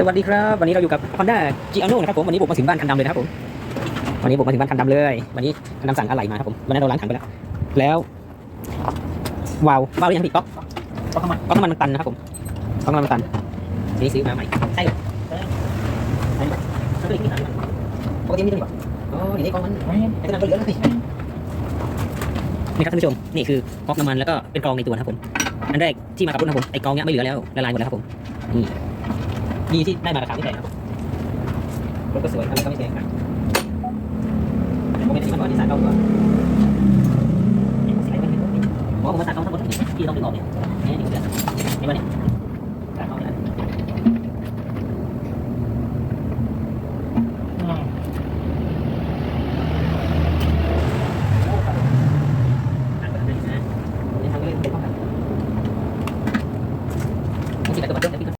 สวัสดีครับ วันนี้เราอยู่กับ Honda g i a n o นะครับผมวันนี้บุกมาถึงบ้านคันดำเลยนะครับผมวันนี้บุกมาถึงบ้านคันดำเลย วันนี้คันดำสั่งอะไหล่มาครับผมวันนั้นเราล้างถังไปแล้ว แล้ววาววาวยังผิดก๊อกก๊อกน้ำมันก๊อกน้ำมันมันตันนะครับผมก๊อกน้ำมันมันตันทีนี้ซื้อมาใหม่ใช่เหรอเออใช่เหรอแล้วก็อีกนิดหน่อยปกติมีตัวนี้ป่ะอ๋อนี่ก๊อกมันไอ้ตัวนั้นก็เหลือแล้วสินี่ครับท่านผู้ชมนี่คือก๊อกน้ำมันแล้วก็เป็นกรองในตัวนะครับผมอันแรกที่มากับรถนะครับผมไอ้กรองเนี้ยไม่เหลือแล้วละลายหมดแล้วครับผมนี่ ดีที่ได้มาราคาไม่แพงครับรถก็สวยอะไรก็ไม่แพงครับผมเป็นที่มัก่อนที่สายเข้าตัวผมอผมาตัดเขาทั้งหมดที่ต้องดึงออกเนี่ยนี่นี่เดือดนี่วัเนี้ตัดเขาเนี่ย